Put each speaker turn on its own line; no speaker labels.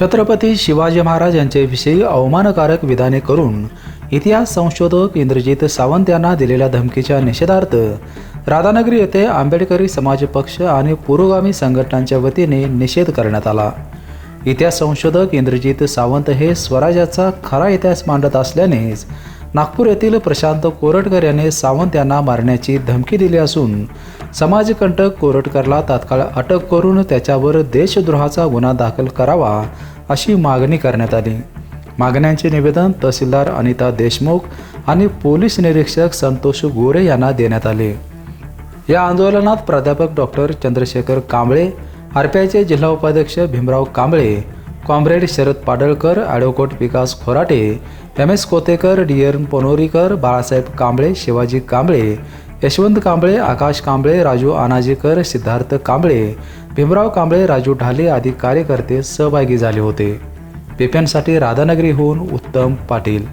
छत्रपती शिवाजी महाराज यांच्याविषयी अवमानकारक विधाने करून इतिहास संशोधक इंद्रजित सावंत यांना दिलेल्या धमकीच्या निषेधार्थ राधानगरी येथे आंबेडकरी समाज पक्ष आणि पुरोगामी संघटनांच्या वतीने निषेध करण्यात आला. इतिहास संशोधक इंद्रजित सावंत हे स्वराज्याचा खरा इतिहास मांडत असल्यानेच नागपूर येथील प्रशांत कोरटकर याने सावंत यांना मारण्याची धमकी दिली असून समाजकंटक कोरटकरला तात्काळ अटक करून त्याच्यावर देशद्रोहाचा गुन्हा दाखल करावा अशी मागणी करण्यात आली. मागण्यांचे निवेदन तहसीलदार अनिता देशमुख आणि पोलीस निरीक्षक संतोष गोरे यांना देण्यात आले. या आंदोलनात प्राध्यापक डॉक्टर चंद्रशेखर कांबळे आरपीआयचे जिल्हा उपाध्यक्ष Bhimrao Kamble comrade Sharad Padalkar advocate Vikas Khorate M S Kotekar D N Ponorikar Balasaheb Kamble Shivaji Kamble Yashwant Kamble Akash Kamble Raju Anajikar Siddharth Kamble Bhimrao Kamble Raju Dhale आदी कार्यकर्ते सहभागी झाले होते. पेप्यांसाठी राधानगरीहून उत्तम पाटील.